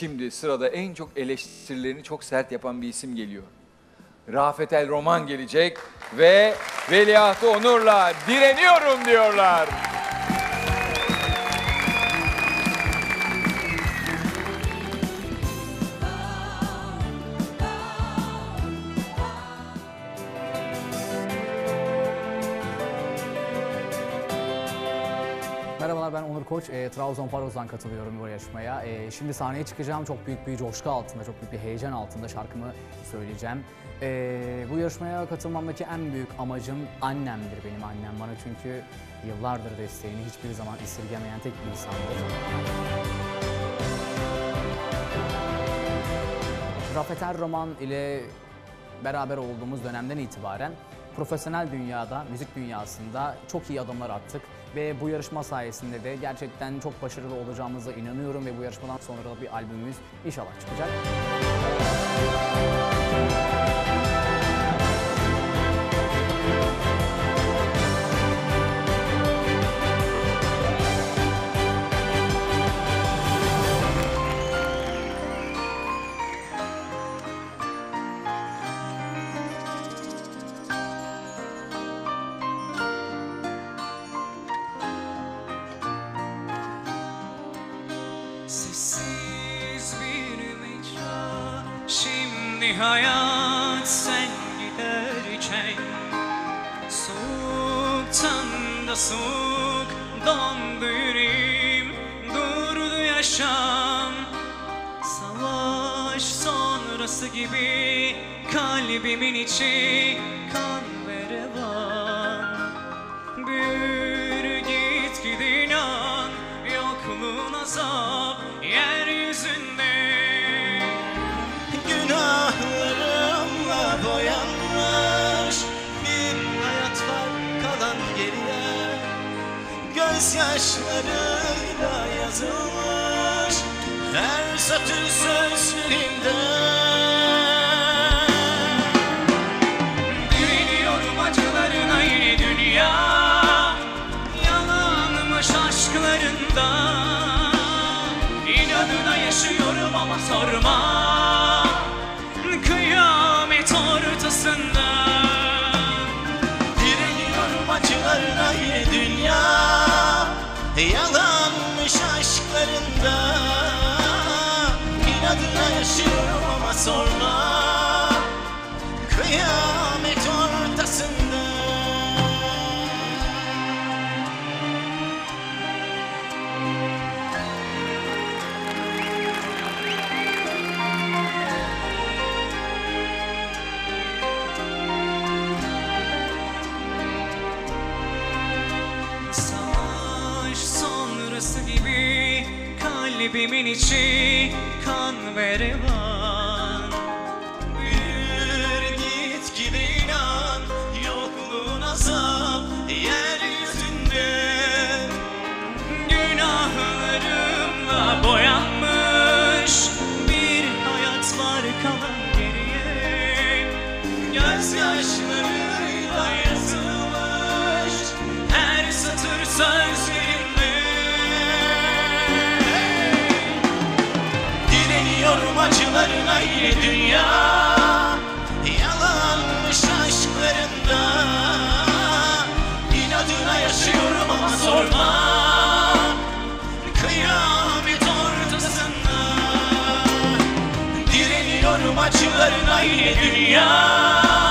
Şimdi sırada en çok eleştirilerini çok sert yapan bir isim geliyor. Rafet El Roman gelecek ve Veliahtı Onur'la direniyorum diyorlar. Ben Onur Koç. E, Trabzonspor'dan katılıyorum bu yarışmaya. E, şimdi sahneye çıkacağım. Çok büyük bir coşku altında, çok büyük bir heyecan altında şarkımı söyleyeceğim. E, bu yarışmaya katılmamdaki en büyük amacım annemdir benim annem. Bana çünkü yıllardır desteğini hiçbir zaman esirgemeyen tek bir insandır. Rafet Er Roman ile beraber olduğumuz dönemden itibaren profesyonel dünyada, müzik dünyasında çok iyi adımlar attık. Ve bu yarışma sayesinde de gerçekten çok başarılı olacağımıza inanıyorum ve bu yarışmadan sonra da bir albümümüz inşallah çıkacak. Şimdi hayat sen giderken Soğuktan da soğuk dondu yüreğim Durdu yaşam Savaş sonrası gibi Kalbimin içi kan ve revan Büyür Gözyaşlarıyla yazılmış her satır sözlerinde Direniyorum acılarına yine dünya Yalanmış aşklarında İnadına yaşıyorum ama sorma Yalanmış aşklarında İnadına yaşıyorum ama sorma Kalbimin içi kan ve revan Büyür git gide inan Yokluğun azap yeryüzünde. Günahlarımla boyanmış Bir hayat var kalan geriye. Gözyaşlarıyla yazılmış Her satır sözlerimde Direniyorum acılarına yine dünya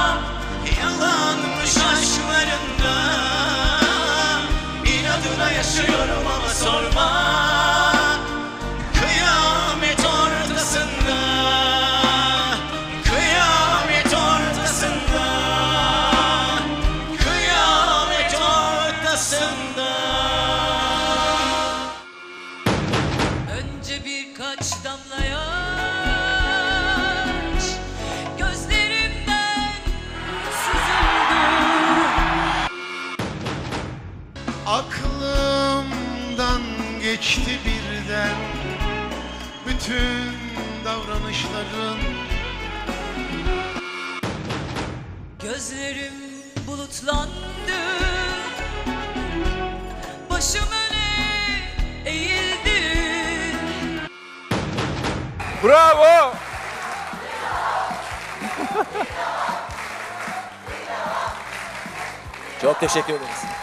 geçti birden bütün davranışların Gözlerim bulutlandı Başım öne eğildi Bravo. Çok teşekkür ederiz.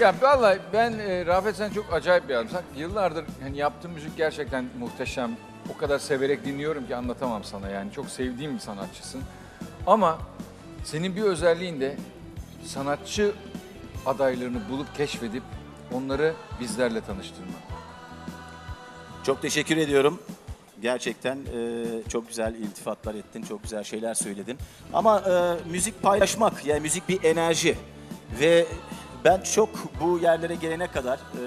Ya vallahi ben e, Rafet sen çok acayip bir adamsın. Yıllardır hani yaptığın müzik gerçekten muhteşem. O kadar severek dinliyorum ki anlatamam sana yani. Çok sevdiğim bir sanatçısın. Ama senin bir özelliğin de sanatçı adaylarını bulup keşfedip onları bizlerle tanıştırma. Çok teşekkür ediyorum. Gerçekten e, çok güzel iltifatlar ettin, çok güzel şeyler söyledin. Ama e, müzik paylaşmak, yani müzik bir enerji. Ve ben çok bu yerlere gelene kadar, e,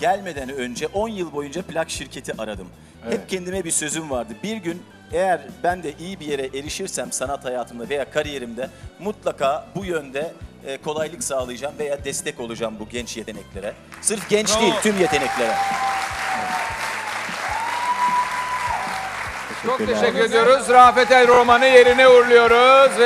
gelmeden önce 10 yıl boyunca plak şirketi aradım. Evet. Hep kendime bir sözüm vardı. Bir gün eğer ben de iyi bir yere erişirsem sanat hayatımda veya kariyerimde mutlaka bu yönde e, kolaylık sağlayacağım veya destek olacağım bu genç yeteneklere. Sırf genç Bravo. değil, tüm yeteneklere. Çok teşekkür ediyoruz. Rafet El Roman'ı yerine uğurluyoruz.